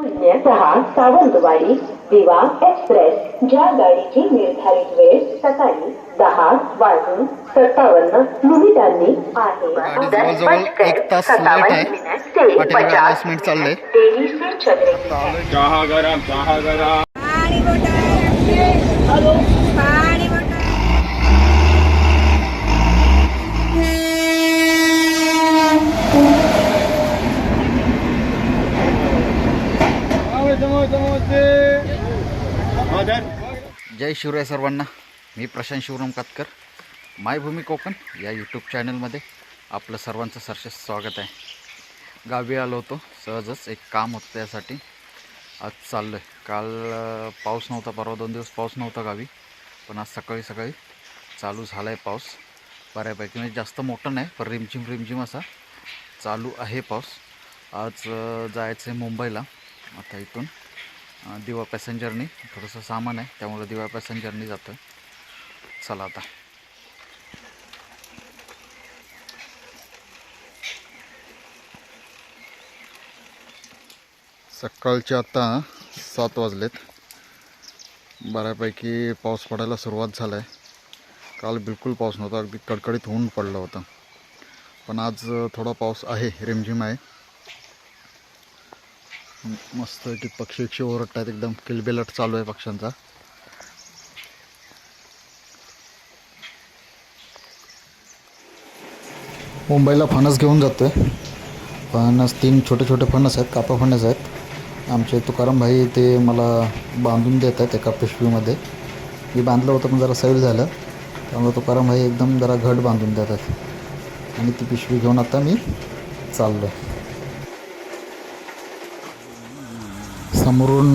शून्य सहा सावंतवाडी दिवा एक्सप्रेस ज्या गाडीची निर्धारित वेळ सकाळी दहा वाजून सत्तावन्न मिनिटांनी आहे एक तास लेट आहे. पचास announcement चाललंय. मिनिट. देवी से छत्रपती चहा गरम चहा गरम पाणी बॉटल पाणी बॉटल जय शिवराय सर्वांना. मी प्रशांत शिवराम कातकर. मायभूमी कोकण या यूट्यूब चॅनलमध्ये आपलं सर्वांचं सरसेस स्वागत आहे. गावी आलो होतो. सहजच एक काम होतं त्यासाठी. आज चाललो आहे काल पाऊस नव्हता परवा दोन दिवस पाऊस नव्हता गावी. पण आज सकाळी सकाळी चालू झाला आहे पाऊस. बऱ्यापैकी म्हणजे जास्त मोठं नाही पण रिमझिम रिमझिम असा चालू आहे पाऊस. आज जायचं आहे मुंबईला. आता इथून दिवा पॅसेंजरनी थोडंसं सामान आहे त्यामुळं दिवा पॅसेंजरनी जातं चला आता. सकाळचे आता सात वाजलेत. बऱ्यापैकी पाऊस पडायला सुरुवात झाला आहे काल बिलकुल पाऊस नव्हता अगदी कडकडीत ऊन पडलं होतं. पण आज थोडा पाऊस आहे रिमझिम आहे. मस्त की पक्षी एकशे ओरडत आहेत एकदम किलबिलट चालू आहे पक्ष्यांचा. मुंबईला फणस घेऊन जातोय. फणस तीन छोटे छोटे फणस आहेत कापा फणस आहेत. आमचे तुकाराम भाई ते मला बांधून देत आहेत एका पिशवीमध्ये. मी बांधलं होतं पण जरा सैल झालं. त्यामुळे तुकाराम भाई एकदम जरा घट बांधून देतात. आणि ती पिशवी घेऊन आता मी चाललो आहे समोरून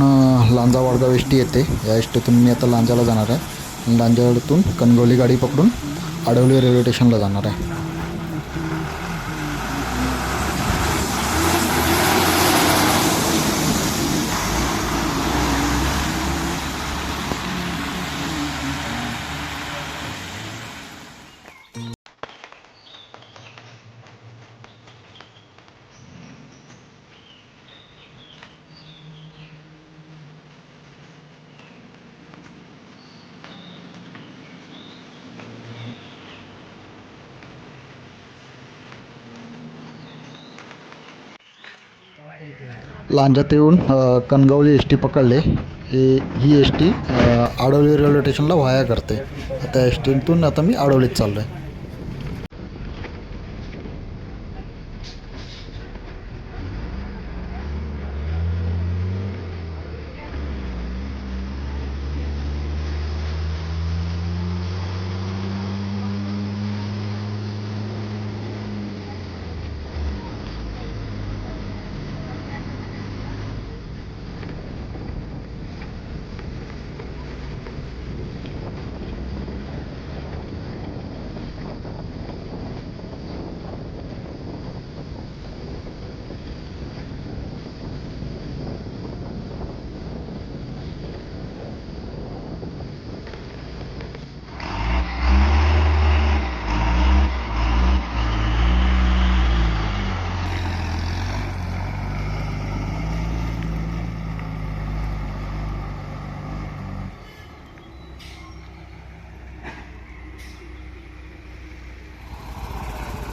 लांजा वाडगाव एस टी येते. या एस टीतून मी आता लांजाला जाणार आहे. लांजावरतून कणगवली गाडी पकडून आडवली रेल्वे स्टेशनला जाणार आहे. लांजात येऊन कणगावली कणगवली एस टी पकडले. हे ही एस टी आडवली रेल्वे स्टेशनला व्हाया करते. आता एस टीतून आता मी आडवलीत चाललो आहे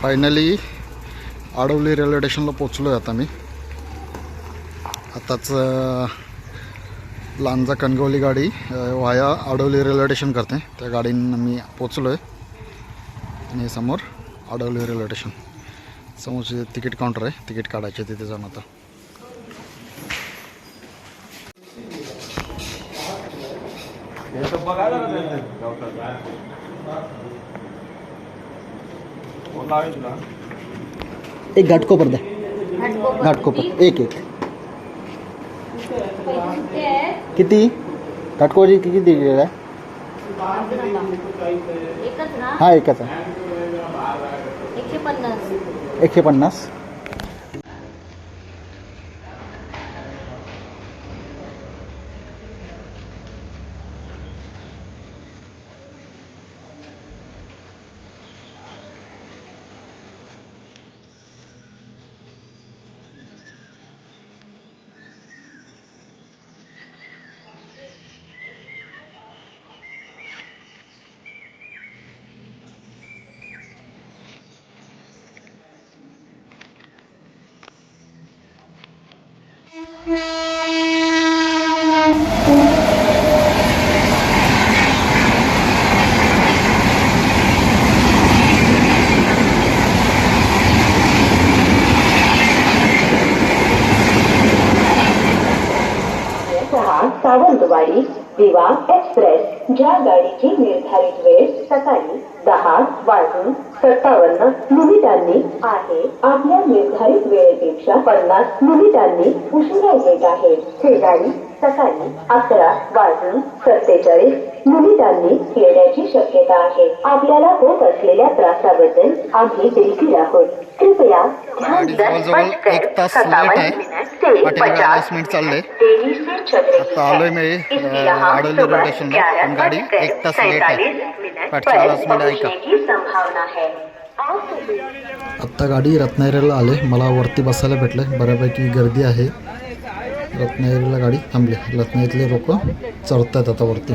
फायनली आडवली रेल्वे स्टेशनला पोचलो आहे आता मी. आताच लांजा कणगवली गाडी वाया आडवली रेल्वे स्टेशन करते. त्या गाडीनं मी पोचलो आहे आणि समोर आडवली रेल्वे स्टेशन समोरचे तिकीट काउंटर आहे तिकीट काढायचे तिथे जाऊन आता. एक घाटकोपर द्या घाटकोपर एक एक। किती? घाटकोपरची किती दिलेलं आहे एकच ना? हा एकच आहे। एकशे पन्नास. एकशे पन्नास सहा सावंतवाडी दिवा एक्सप्रेस ज्या गाडीची निर्धारित वेळ सकाळी दहा वाजून सत्तावन्न मिनिटांनी आहे. आपल्या निर्धारित वेळेपेक्षा पन्नास मिनिटांनी उशिरा येत आहे. ही गाडी सकाळी अकरा वाजून सत्तेचाळीस मिनिटांनी येण्याची शक्यता आहे आपल्याला होत असलेल्या त्रासाबद्दल आम्ही दिलगीर आहोत कृपया जवळजवळ. एक तास लेट सत्तावन्न आहे. पचास मिनिट चाललंय. देरी से चल रही आता आलोय मी रोड स्टेशनला. पण एक तास लेट आहे. मिनट ऐका. आत्ता गाडी रत्नागिरीला आले मला वरती बसायला भेटलं बऱ्यापैकी गर्दी आहे रत्नागिरीला गाडी थांबली. रत्नागिरीतले लोक चढतात आता वरती.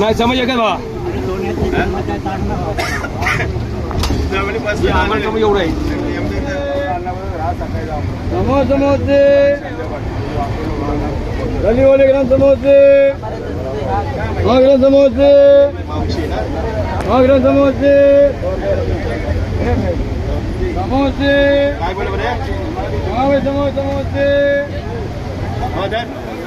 नाही समज का बा आम्हाला समज एवढं आहे. समोर समोरचे गली वाले ग्राम समोरचे हा ग्राम समोरचे हा ग्राम समोरचे समोरचे हा भाई समोर समोरचे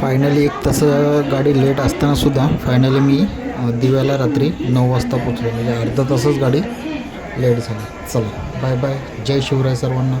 फायनली एक तसं गाडी लेट असताना सुद्धा फायनली मी दिव्याला रात्री नऊ वाजता पोचलो म्हणजे अर्धा तासच गाडी लेट झाली. चला बाय बाय जय शिवराय सर्वांना.